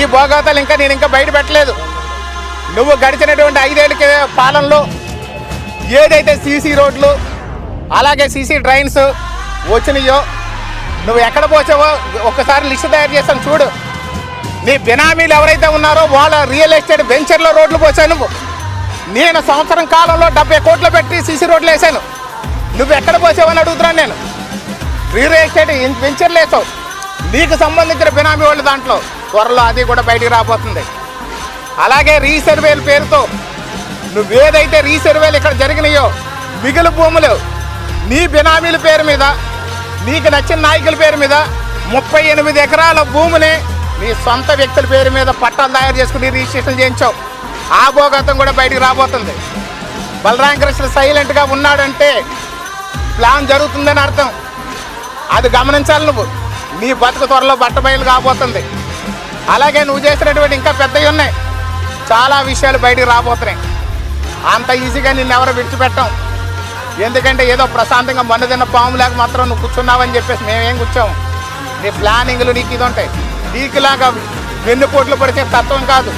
ఈ భోగాతాలు ఇంకా నేను ఇంకా బయట పెట్టలేదు. నువ్వు గడిచినటువంటి ఐదేళ్ళకి పాలనలో ఏదైతే సీసీ రోడ్లు అలాగే సీసీ డ్రైన్స్ వచ్చినాయో నువ్వు ఎక్కడ పోసావో ఒకసారి లిస్ట్ తయారు చేస్తాను చూడు. నీ బినామీలు ఎవరైతే ఉన్నారో వాళ్ళ రియల్ ఎస్టేట్ వెంచర్లో రోడ్లు పోసావు నువ్వు. నేను సంవత్సరం కాలంలో డెబ్బై కోట్లు పెట్టి సీసీ రోడ్లు వేసాను. నువ్వు ఎక్కడ పోసావని అడుగుతున్నాను నేను. రియల్ ఎస్టేట్ వెంచర్లు వేసావు. నీకు సంబంధించిన బినామీ వాళ్ళు దాంట్లో. త్వరలో అది కూడా బయటికి రాబోతుంది. అలాగే రీసర్వేల పేరుతో నువ్వేదైతే రీసర్వేలు ఇక్కడ జరిగినాయో మిగులు భూములు నీ బినామీల పేరు మీద నీకు నచ్చిన నాయకుల పేరు మీద ముప్పై ఎనిమిది ఎకరాల భూమిని నీ సొంత వ్యక్తుల పేరు మీద పట్టాలు తయారు చేసుకుని రిజిస్ట్రేషన్ చేయించావు. ఆ భోగతం కూడా బయటికి రాబోతుంది. బలరామకృష్ణ సైలెంట్గా ఉన్నాడంటే ప్లాన్ జరుగుతుందని అర్థం. అది గమనించాలి నువ్వు. నీ బతుకు త్వరలో బట్టబయలు కాబోతుంది. అలాగే నువ్వు చేసినటువంటి ఇంకా పెద్దవి ఉన్నాయి. చాలా విషయాలు బయటికి రాబోతున్నాయి. అంత ఈజీగా నిన్ను ఎవరు విడిచిపెట్టాం. ఎందుకంటే ఏదో ప్రశాంతంగా మొన్న తిన్న పాములాగా మాత్రం నువ్వు కూర్చున్నావని చెప్పేసి మేమేం కూర్చోము. నీ ప్లానింగ్లు నీకు ఇది ఉంటాయి నీకులాగా వెన్నుపోట్లు పడితే తత్వం కాదు.